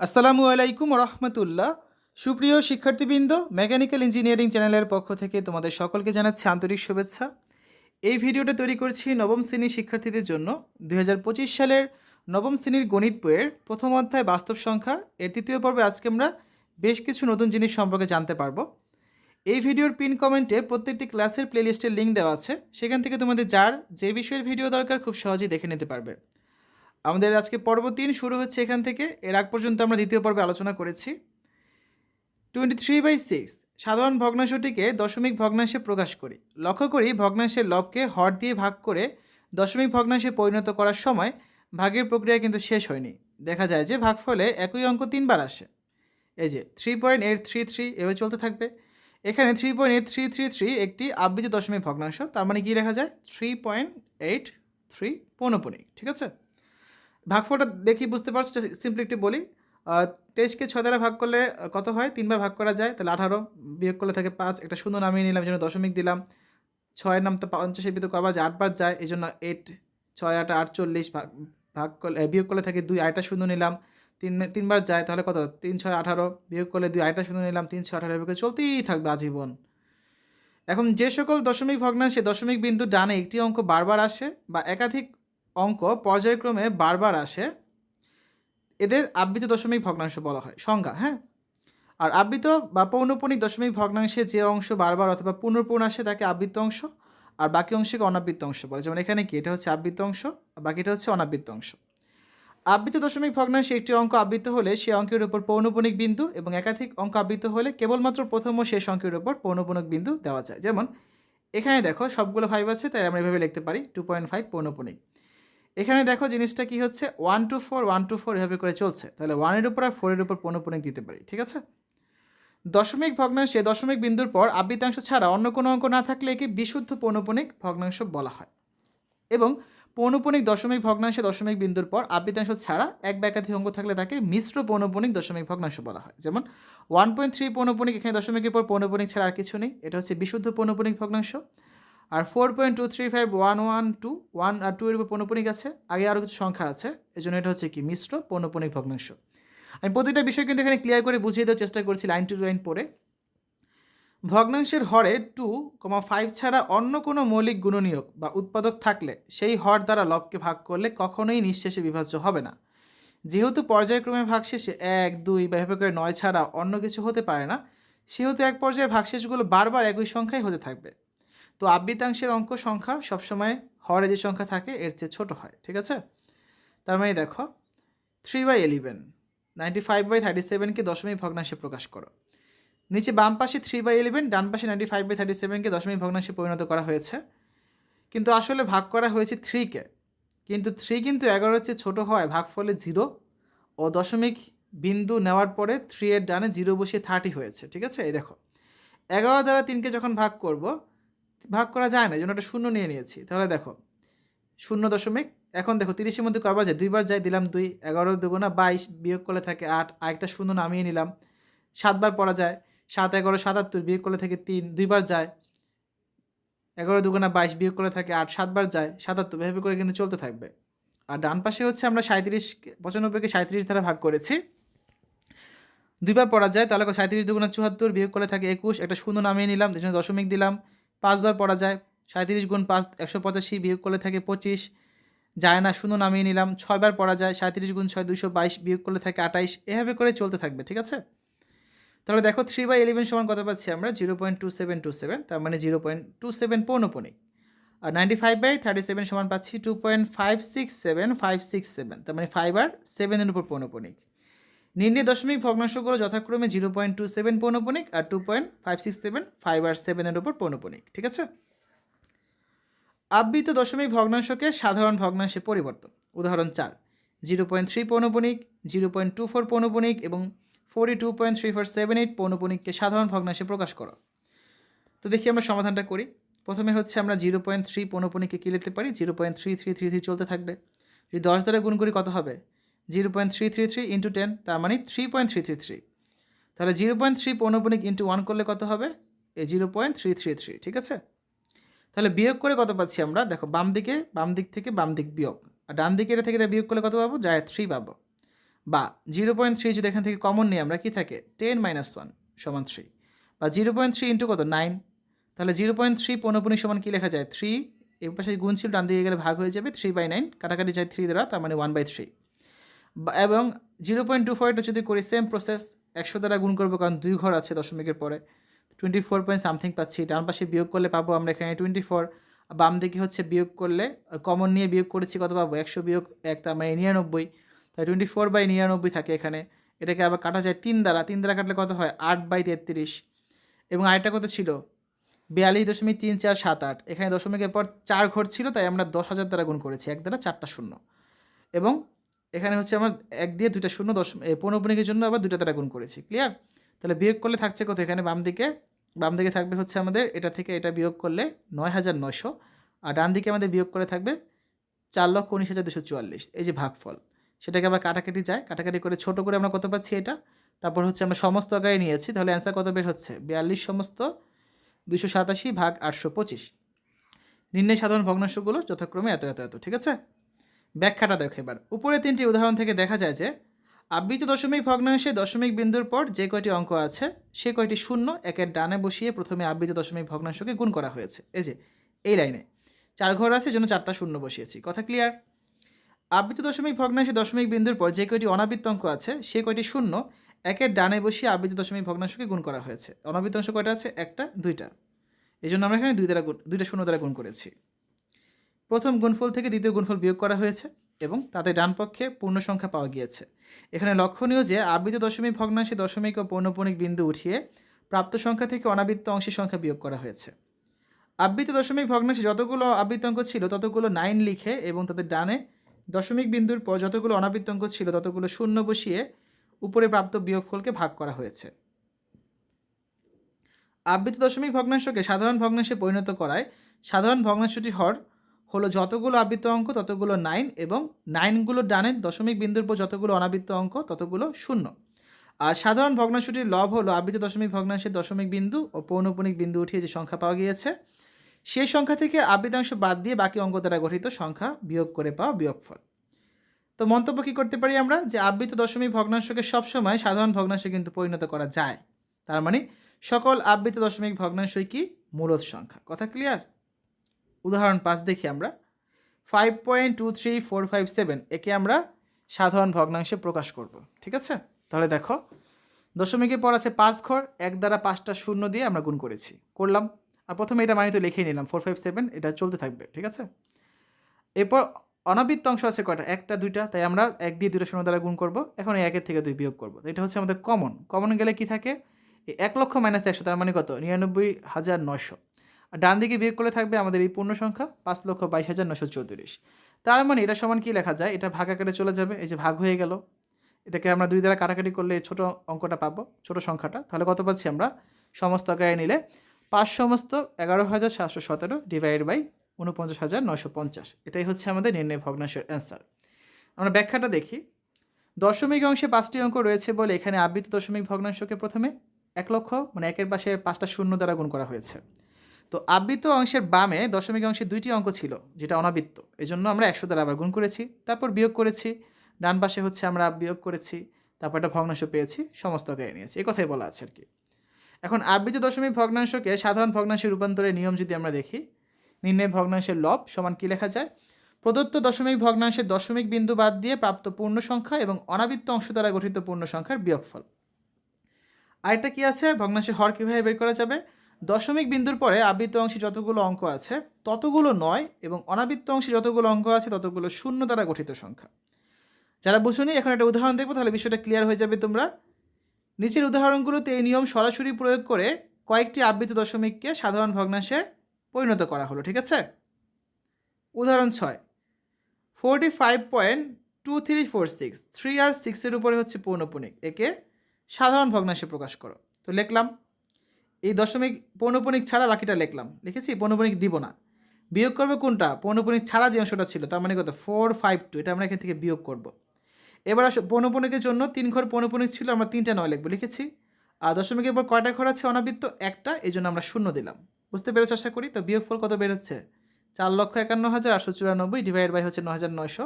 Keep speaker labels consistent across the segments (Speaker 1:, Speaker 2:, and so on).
Speaker 1: আসসালামু আলাইকুম রহমতুল্লাহ সুপ্রিয় শিক্ষার্থীবৃন্দ, মেকানিক্যাল ইঞ্জিনিয়ারিং চ্যানেলের পক্ষ থেকে তোমাদের সকলকে জানাচ্ছি আন্তরিক শুভেচ্ছা। এই ভিডিওটা তৈরি করছি নবম শ্রেণির শিক্ষার্থীদের জন্য। দু হাজার পঁচিশ সালের নবম শ্রেণির গণিত বইয়ের প্রথম অধ্যায় বাস্তব সংখ্যা। এর তৃতীয় পর্বে আজকে আমরা বেশ কিছু নতুন জিনিস সম্পর্কে জানতে পারব। এই ভিডিওর পিন কমেন্টে প্রত্যেকটি ক্লাসের প্লেলিস্টের লিঙ্ক দেওয়া আছে। সেখান থেকে তোমাদের যার যে বিষয়ের ভিডিও দরকার খুব সহজেই দেখে নিতে পারবে। আমাদের আজকে পর্ব তিন শুরু হচ্ছে এখান থেকে। এর আগ পর্যন্ত আমরা দ্বিতীয় পর্বে আলোচনা করেছি। টোয়েন্টি থ্রি বাই সিক্স সাধারণ ভগ্নাংশটিকে দশমিক ভগ্নাংশে প্রকাশ করি। লক্ষ্য করি, ভগ্নাংশের লবকে হর দিয়ে ভাগ করে দশমিক ভগ্নাংশে পরিণত করার সময় ভাগের প্রক্রিয়া কিন্তু শেষ হয়নি। দেখা যায় যে ভাগফলে একই অঙ্ক তিনবার আসে। এই যে three point eight three three এভাবে চলতে থাকবে। এখানে three point eight three three three একটি আবৃত দশমিক ভগ্নাংশ, তার মানে কী লেখা যায়? থ্রি পয়েন্ট এইট থ্রি পৌনপনিক, ঠিক আছে? ভাগফলটা দেখি বুঝতে পারছ সিম্পলি একটু বলি। তেইশকে ছয় দ্বারা ভাগ করলে কত হয়? তিনবার ভাগ করা যায়, তাহলে আঠারো, বিয়োগ করলে থাকে পাঁচ, একটা শূন্য নামিয়ে নিলাম, জন্য দশমিক দিলাম। ছয়ের নাম তো পঞ্চাশের ভিতরে কবার আটবার যায়, এই জন্য এইট ছয়, আট আটচল্লিশ ভাগ ভাগ করলে বিয়োগ করলে থাকে দুই আয়টা শূন্য নিলাম। তিন, তিনবার যায়, তাহলে কত? তিন, ছয়, আঠারো, বিয়োগ করলে দুই আয়টা শূন্য নিলাম, তিন, ছয়, আঠারো করে চলতেই থাকবে আজীবন। এখন যে সকল দশমিক ভগ্নাংশে দশমিক বিন্দু ডানে একটি অঙ্ক বারবার আসে, বা একাধিক অঙ্ক পর্যায়ক্রমে বারবার আসে। এদের আবৃত দশমিক ভগ্নাংশ বলা হয়, সংজ্ঞা হ্যাঁ? আর আবৃত বা পৌনপণিক দশমিক ভগ্নাংশে যে অংশ বারবার অথবা পুনর্পূর্ণ আসে তাকে আবৃত্ত অংশ, আর বাকি অংশকে অনাবৃত্ত অংশ বলে। যেমন এখানে কি, এটা হচ্ছে আবৃত অংশ, আর বাকিটা হচ্ছে অনাবৃত্ত অংশ। আবৃত দশমিক ভগ্নাংশে একটি অঙ্ক আবৃত হলে সে অঙ্কের উপর পৌনপণিক বিন্দু এবং একাধিক অঙ্ক আবৃত হলে কেবলমাত্র প্রথম ও শেষ অঙ্কের উপর পৌনপণিক বিন্দু দেওয়া যায়। যেমন, এখানে দেখো সবগুলো ফাইভ আছে, তাই আমরা এভাবে লিখতে পারি টু পয়েন্ট ফাইভ পৌনপণিক। এখানে দেখো জিনিসটা কি হচ্ছে? One two four one two four এভাবে করে চলছে। তাহলে ওয়ানের উপর আর ফোরের উপর পৌনপণিক দিতে পারি, ঠিক আছে? দশমিক ভগ্নাংশে দশমিক বিন্দুর পর আবৃতাংশ ছাড়া অন্য কোনো অঙ্ক না থাকলে একে বিশুদ্ধ পৌনপণিক ভগ্নাংশ বলা হয়। এবং পৌনপণিক দশমিক ভগ্নাংশে দশমিক বিন্দুর পর আবৃতাংশ ছাড়া এক বা একাধিক অঙ্ক থাকলে তাকে মিশ্র পৌনপণিক দশমিক ভগ্নাংশ বলা হয়। যেমন ওয়ান পয়েন্ট থ্রি পৌনপণিক এখানে দশমিকের পর পৌনপণিক ছাড়া আর কিছু নেই। এটা হচ্ছে বিশুদ্ধ পৌনপণিক ভগ্নাংশ। আর four point two three five one one two one আর টু এর উপর পৌনপণিক আছে, আগে আরও কিছু সংখ্যা আছে এই জন্য এটা হচ্ছে কি, মিশ্র পৌনপণিক ভগ্নাংশ। আমি প্রতিটা বিষয় কিন্তু এখানে ক্লিয়ার করে বুঝিয়ে দেওয়ার চেষ্টা করছি লাইন টু লাইন পরে ভগ্নাংশের হরে টু কমা ফাইভ ছাড়া অন্য কোনো মৌলিক গুণনীয়ক বা উৎপাদক থাকলে সেই হর দ্বারা লবকে ভাগ করলে কখনোই নিঃশেষে বিভাজ্য হবে না। যেহেতু পর্যায়ক্রমে ভাগশেষে এক, দুই বা এভাবে করে নয় ছাড়া অন্য কিছু হতে পারে না, সেহেতু এক পর্যায়ে ভাগশেষগুলো বারবার একই সংখ্যাই হতে থাকবে। তো আবৃতাংশের অঙ্ক সংখ্যা সবসময় হরে যে সংখ্যা থাকে, এর চেয়ে ছোট হয়, ঠিক আছে? তার মানে দেখো three by eleven ninety five by thirty সেভেনকে দশমিক ভগ্নাংশে প্রকাশ করো। নিচে বাম পাশে থ্রি বাই ইলেভেন ডান পাশে নাইনটি ফাইভ বাই থার্টি সেভেনকে দশমিক ভগ্নাংশে পরিণত করা হয়েছে। কিন্তু আসলে ভাগ করা হয়েছে থ্রিকে কিন্তু থ্রি কিন্তু এগারোর চেয়ে ছোটো হয় ভাগ ফলে জিরো ও দশমিক বিন্দু নেওয়ার পরে থ্রি এর ডানে জিরো বসিয়ে থার্টি হয়েছে, ঠিক আছে? এই দেখো, এগারো দ্বারা তিনকে যখন ভাগ করব ভাগ করা যায় না, এই জন্য একটা শূন্য নিয়ে নিয়েছি। তাহলে দেখো, শূন্য দশমিক, এখন দেখো তিরিশের মধ্যে কয়বার যায় দুইবার যাই দিলাম দুই, এগারো দুগুণা বাইশ বিয়োগ করলে থাকে আট, আরেকটা শূন্য নামিয়ে নিলাম। সাতবার পড়া যায়, সাত, এগারো, সাতাত্তর বিয়োগ করলে থাকে তিন দুইবার যায়, এগারো দুগুণা বাইশ বিয়োগ করলে থাকে আট সাতবার যায়, সাতাত্তর, এভাবে করে কিন্তু চলতে থাকবে। আর ডান পাশে হচ্ছে আমরা সাঁত্রিশ পঁচানব্বইকে সাঁত্রিশ দ্বারা ভাগ করেছি। দুইবার পড়া যায়, তাহলে সাঁত্রিশ দুগুণা চুয়াত্তর বিয়োগ করলে থাকে একুশ, একটা শূন্য নামিয়ে নিলাম, দুজনে দশমিক দিলাম। পাঁচবার পড়া যায়। সাঁত্রিশ গুণ পাঁচ, একশো পঁচাশি বিয়োগ করলে থাকে পঁচিশ। যায় না, শূন্য নামিয়ে নিলাম। ছয়বার পড়া যায় সাঁত্রিশ গুণ ছয় দুশো বাইশ বিয়োগ করলে থাকে আঠাইশ এভাবে করে চলতে থাকবে, ঠিক আছে? তাহলে দেখো থ্রি বাই ইলেভেন সমান কত পাচ্ছি আমরা? Zero point two seven two seven তার মানে জিরো পয়েন্ট টু সেভেন পৌনপণিক আর ninety five by thirty seven সমান পাচ্ছি two point five six seven five six seven তার মানে ফাইভ আর সেভেনের উপর পৌনপণিক নির্ণয় দশমিক ভগ্নাংশগুলো যথাক্রমে জিরো পয়েন্ট টু সেভেন পৌনপণিক আর two point five six seven five আর সেভেনের উপর পৌনপণিক ঠিক আছে? আবৃত দশমিক ভগ্নাংশকে সাধারণ ভগ্নাংশে পরিবর্তন, উদাহরণ চার জিরো পয়েন্ট থ্রি পৌনপণিক জিরো পয়েন্ট টু ফোর পৌনপণিক এবং forty two point three four seven eight পৌনপণিককে সাধারণ ভগ্নাংশে প্রকাশ করো। তো দেখি আমরা সমাধানটা করি। প্রথমে হচ্ছে আমরা জিরো পয়েন্ট থ্রি পৌনপণিককে কী লিখতে পারি? Zero point three three three three চলতে থাকবে। যদি দশ দ্বারা গুণ করি কত হবে? Zero point three three three into ten তার মানে three point three three three তাহলে zero point three into one করলে কত হবে? এই zero point three three three, ঠিক আছে? তাহলে বিয়োগ করে কত পাচ্ছি আমরা? দেখো, বাম দিকে, বাম দিক থেকে বাম দিক বিয়োগ। আর ডান দিকে এটা থেকে এটা বিয়োগ করলে কত পাবো? যায় থ্রি পাবো। বা জিরো পয়েন্ট থ্রি যদি এখান থেকে কমন নিই আমরা, কি থাকে? টেন মাইনাস ওয়ান সমান থ্রি বা জিরো পয়েন্ট থ্রি ইন্টু কত? নাইন তাহলে জিরো পয়েন্ট থ্রি পনেরো সমান কী লেখা যায়? থ্রি এর পাশে গুণ ছিল, ডান দিকে গেলে ভাগ হয়ে যাবে থ্রি বাই নাইন কাটাকাটি যায় থ্রি দ্বারা, তার মানে ওয়ান বাই থ্রি এবং জিরো পয়েন্ট টু ফোরটা যদি করি সেম প্রসেস একশো দ্বারা গুণ করব, কারণ দুই ঘর আছে দশমিকের পরে। টোয়েন্টি ফোর পয়েন্ট সামথিং পাচ্ছি, ডান পাশে বিয়োগ করলে পাবো আমরা এখানে টোয়েন্টি ফোর বাম দিকে হচ্ছে বিয়োগ করলে কমন নিয়ে বিয়োগ করেছি, কত পাবো? একশো বিয়োগ এক, তার মানে নিরানব্বই। তাই টোয়েন্টি ফোর বাই নিরানব্বই থাকে এখানে। এটাকে আবার কাটা যায় তিন দ্বারা তিন দ্বারা কাটলে কত হয়? আট বাই তেত্রিশ। এবং আরেকটা কত ছিল, বিয়াল্লিশ দশমিক তিন চার সাত আট। এখানে দশমিকের পর চার ঘর ছিল, তাই আমরা দশ হাজার দ্বারা গুণ করেছি, এক দ্বারা চারটা শূন্য। এবং এখানে হচ্ছে আমার এক দিয়ে দুইটা শূন্য দশ পৌনপুনিকের জন্য আবার দুটা তারা গুণ করেছি ক্লিয়ার তাহলে বিয়োগ করলে থাকছে কত এখানে বাম দিকে? বাম দিকে থাকবে হচ্ছে আমাদের, এটা থেকে এটা বিয়োগ করলে নয় হাজার নয়শো, আর ডান দিকে আমাদের বিয়োগ করে থাকবে চার লক্ষ উনিশ হাজার দুশো চুয়াল্লিশ, এই যে ভাগফল। সেটাকে আবার কাটাকাটি যায়, কাটাকাটি করে ছোট করে আমরা কত পাচ্ছি এটা? তারপর হচ্ছে আমরা সমস্ত আকারে নিয়েছি, তাহলে অ্যান্সার কত বের হচ্ছে? বিয়াল্লিশ সমস্ত দুশো সাতাশি ভাগ আটশো পঁচিশ। নির্ণয় সাধারণ ভগ্নাংশগুলো যথাক্রমে এত এত এত, ঠিক আছে? ব্যাখ্যাটা দেখো এবার। উপরে তিনটি উদাহরণ থেকে দেখা যায় যে, আবৃত দশমিক ভগ্নাংশে দশমিক বিন্দুর পর যে কয়টি অঙ্ক আছে, সে কয়টি শূন্য একের ডানে বসিয়ে প্রথমে আবৃত দশমিক ভগ্নাংশকে গুণ করা হয়েছে। এই যে, এই লাইনে চার ঘর আছে জন্য চারটা শূন্য বসিয়েছি। কথা ক্লিয়ার আবৃত দশমিক ভগ্নাংশে দশমিক বিন্দুর পর যে কয়টি অনাবৃত্ত অঙ্ক আছে, সে কয়টি শূন্য একের ডানে বসিয়ে আবৃত দশমিক ভগ্নাংশকে গুণ করা হয়েছে। অনাবৃত অংশ কয়টা আছে? একটা, দুইটা। এই জন্য আমরা এখানে দুই দ্বারা গুণ, দুইটা শূন্য দ্বারা গুণ করেছি। প্রথম গুণফল থেকে দ্বিতীয় গুণফল বিয়োগ করা হয়েছে এবং তাতে ডান পক্ষে পূর্ণ সংখ্যা পাওয়া গিয়েছে। এখানে লক্ষণীয় যে আবৃত দশমিক ভগ্নাংশে দশমিক ও পৌনপণিক বিন্দু উঠিয়ে প্রাপ্ত সংখ্যা থেকে অনাবৃত্ত অংশের সংখ্যা বিয়োগ করা হয়েছে। আবৃত দশমিক ভগ্নাংশে যতগুলো আবৃত্ত অঙ্ক ছিল, ততগুলো নাইন লিখে এবং তাদের ডানে দশমিক বিন্দুর পর যতগুলো অনাবৃত্ত অঙ্ক ছিল, ততগুলো শূন্য বসিয়ে উপরে প্রাপ্ত বিয়োগফলকে ভাগ করা হয়েছে। আবৃত দশমিক ভগ্নাংশকে সাধারণ ভগ্নাংশে পরিণত করায় সাধারণ ভগ্নাংশটি হর হলো যতগুলো আবৃত্ত অঙ্ক, ততগুলো নাইন এবং নাইনগুলো ডানে দশমিক বিন্দুর পর যতগুলো অনাবৃত্ত অঙ্ক, ততগুলো শূন্য। আর সাধারণ ভগ্নাংশটির লব হলো আবৃত দশমিক ভগ্নাংশের দশমিক বিন্দু ও পৌনপুনিক বিন্দু উঠিয়ে যে সংখ্যা পাওয়া গিয়েছে, সেই সংখ্যা থেকে আবৃতাংশ বাদ দিয়ে বাকি অঙ্ক দ্বারা গঠিত সংখ্যা বিয়োগ করে পাওয়া বিয়োগফল। তো মন্তব্য কী করতে পারি আমরা? যে আবৃত দশমিক ভগ্নাংশকে সবসময় সাধারণ ভগ্নাংশে কিন্তু পরিণত করা যায়। তার মানে সকল আবৃত দশমিক ভগ্নাংশই কি? মূলত সংখ্যা। কথা ক্লিয়ার উদাহরণ পাঁচ দেখি আমরা। Five point two three four five seven একে আমরা সাধারণ ভগ্নাংশে প্রকাশ করব, ঠিক আছে? তাহলে দেখো, দশমিকের পর আছে পাঁচ ঘর, এক দ্বারা পাঁচটা শূন্য দিয়ে আমরা গুণ করেছি। করলাম। আর প্রথমে এটা মানে তো লিখেই নিলাম ফোর ফাইভ সেভেন এটা চলতে থাকবে, ঠিক আছে? এরপর অনাবৃত্ত অংশ আছে কয়টা? একটা, দুইটা, তাই আমরা এক দিয়ে দুটো শূন্য দ্বারা গুণ করব, এখন একের থেকে দুই বিয়োগ করব। এটা হচ্ছে আমাদের কমন কমন গেলে কি থাকে? এক লক্ষ মাইনাস একশো, তার মানে কত? নিরানব্বই হাজার নয়শো। আর ডান দিকে বিয়োগ করলে থাকবে আমাদের এই পূর্ণ সংখ্যা পাঁচ লক্ষ বাইশ হাজার নশো চৌত্রিশ। তার মানে এটা সমান কি লেখা যায়? এটা ভাগ আকারে চলে যাবে, এই যে ভাগ হয়ে গেল। এটাকে আমরা দুই দ্বারা কাটাকাটি করলে ছোট অঙ্কটা পাবো, ছোট সংখ্যাটা। তাহলে কত পাচ্ছি আমরা? সমস্ত আকারে নিলে পাঁচ সমস্ত এগারো হাজার সাতশো সতেরো ডিভাইড বাই উনপঞ্চাশ হাজার নশো পঞ্চাশ। এটাই হচ্ছে আমাদের নির্ণয় ভগ্নাংশের অ্যান্সার আমরা ব্যাখ্যাটা দেখি। দশমিক অংশে পাঁচটি অঙ্ক রয়েছে বলে এখানে আবৃত দশমিক ভগ্নাংশকে প্রথমে এক লক্ষ মানে একের পাশে পাঁচটা শূন্য দ্বারা গুণ করা হয়েছে। তো আবৃত অংশের বামে দশমিক অংশে দুইটি অঙ্ক ছিল, যেটা অনাবৃত্ত। এই জন্য আমরা একশো দ্বারা আবার গুণ করেছি, তারপর বিয়োগ করেছি, ডান পাশে হচ্ছে আমরা বিয়োগ করেছি, তারপর একটা ভগ্নাংশ পেয়েছি, সমস্ত আকারে নিয়েছি। এই কথাই বলা আছে আর কি এখন আবৃত দশমিক ভগ্নাংশকে সাধারণ ভগ্নাংশে রূপান্তরের নিয়ম যদি আমরা দেখি, নির্ণয় ভগ্নাংশের লব সমান কী লেখা যায়? প্রদত্ত দশমিক ভগ্নাংশের দশমিক বিন্দু বাদ দিয়ে প্রাপ্ত পূর্ণ সংখ্যা এবং অনাবৃত্ত অংশ দ্বারা গঠিত পূর্ণ সংখ্যার বিয়োগফল। আরেকটা কি আছে? ভগ্নাংশের হর কীভাবে বের করা যাবে? দশমিক বিন্দুর পরে আবৃত্ত অংশে যতগুলো অঙ্ক আছে, ততগুলো নয় এবং অনাবৃত্ত অংশে যতগুলো অঙ্ক আছে, ততগুলো শূন্য দ্বারা গঠিত সংখ্যা। যারা বুঝুনি এখন একটা উদাহরণ দেখব, তাহলে বিষয়টা ক্লিয়ার হয়ে যাবে তোমরা। নিচের উদাহরণগুলোতে এই নিয়ম সরাসরি প্রয়োগ করে কয়েকটি আবৃত দশমিককে সাধারণ ভগ্নাংশে পরিণত করা হলো, ঠিক আছে? উদাহরণ ছয়। Forty five point two three four six three আর সিক্সের উপরে হচ্ছে পৌনপুনিক, একে সাধারণ ভগ্নাংশে প্রকাশ করো। তো লিখলাম এই দশমিক পৌনপুনিক ছাড়া বাকিটা লিখলাম। লিখেছি, পৌনপুনিক দিব না। বিয়োগ করবে কোনটা? পৌনপুনিক ছাড়া যে অংশটা ছিল, তার মানে কত? ফোর ফাইভ টু এটা আমরা এখান থেকে বিয়োগ করব। এবার আসো, পৌনপুনিকের জন্য তিন ঘর পৌনপুনিক ছিল, আমরা তিনটা নয় লিখব। লিখেছি আর দশমিকের পর কয়টা ঘর আছে? অনাবৃত্ত একটা, এই জন্য আমরা শূন্য দিলাম। বুঝতে পেরেছ আশা করি? তো বিয়োগফল কত বেরোচ্ছে? চার লক্ষ একান্ন হাজার আটশো চুরানব্বই ডিভাইড বাই হচ্ছে ন হাজার নয়শো।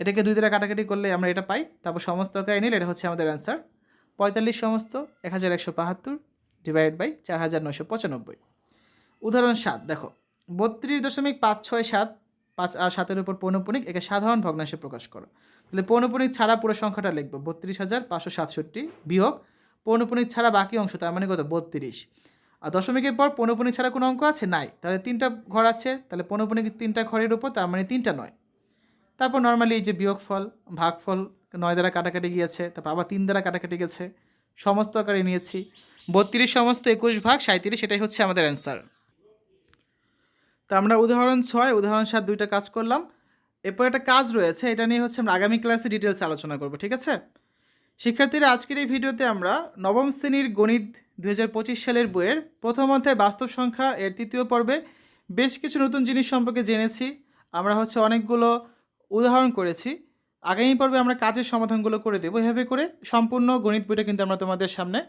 Speaker 1: এটাকে দুই দ্বারা কাটাকাটি করলে আমরা এটা পাই। তারপর সমস্ত নিলে এটা হচ্ছে আমাদের অ্যান্সার পঁয়তাল্লিশ সমস্ত, এক হাজার একশো বাহাত্তর। ডিভাইড বাই চার হাজার নশো পঁচানব্বই উদাহরণ সাত, দেখো, বত্রিশ দশমিক পাঁচ ছয় সাত, পাঁচ আর সাতের উপর পৌনপুণিক একে সাধারণ ভগ্নাংশে প্রকাশ করো। তাহলে পৌনপুণিক ছাড়া পুরো সংখ্যাটা লিখব, বত্রিশ হাজার পাঁচশো সাতষট্টি বিয়োগ পৌনপুণিক ছাড়া বাকি অংশ, তার মানে কত? বত্রিশ। আর দশমিকের পর পৌনপুণিক ছাড়া কোনো অঙ্ক আছে? নাই। তাহলে তিনটা ঘর আছে, তাহলে পৌনপুণিক তিনটা ঘরের উপর, তার মানে তিনটা নয়। তারপর নর্মালি এই যে বিয়োগফল ভাগফল, নয় দ্বারা কাটাকাটি গিয়েছে, তারপর আবার তিন দ্বারা কাটাকাটি গেছে, সমস্ত আকারে নিয়েছি। বত্রিশ সমস্ত একুশ ভাগ সাঁত্রিশ সেটাই হচ্ছে আমাদের অ্যান্সার তো আমরা উদাহরণ ছয়, উদাহরণ সাত দুইটা কাজ করলাম। এরপর একটা কাজ রয়েছে, এটা নিয়ে হচ্ছে আমরা আগামী ক্লাসে ডিটেলস আলোচনা করব, ঠিক আছে? শিক্ষার্থীরা, আজকের এই ভিডিওতে আমরা নবম শ্রেণির গণিত দু হাজার পঁচিশ সালের বইয়ের প্রথম অধ্যায় বাস্তব সংখ্যা এর তৃতীয় পর্বে বেশ কিছু নতুন জিনিস সম্পর্কে জেনেছি। আমরা হচ্ছে অনেকগুলো উদাহরণ করেছি। আগামী পর্বে আমরা কাজের সমাধানগুলো করে দেবো। এভাবে করে সম্পূর্ণ গণিত বইটা কিন্তু আমরা তোমাদের সামনে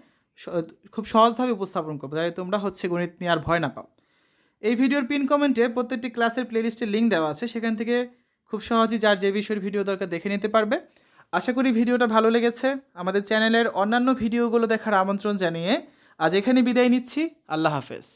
Speaker 1: খুব সহজভাবে উপস্থাপন করব। তাই তোমরা হচ্ছে গণিত নিয়ে আর ভয় না পাও। এই ভিডিওর পিন কমেন্টে প্রত্যেকটি ক্লাসের প্লেলিস্টের লিঙ্ক দেওয়া আছে। সেখান থেকে খুব সহজেই যার যে বিষয়ের ভিডিও দরকার দেখে নিতে পারবে। আশা করি ভিডিওটা ভালো লেগেছে। আমাদের চ্যানেলের অন্যান্য ভিডিওগুলো দেখার আমন্ত্রণ জানিয়ে আজ এখানে বিদায় নিচ্ছি। আল্লাহ হাফেজ।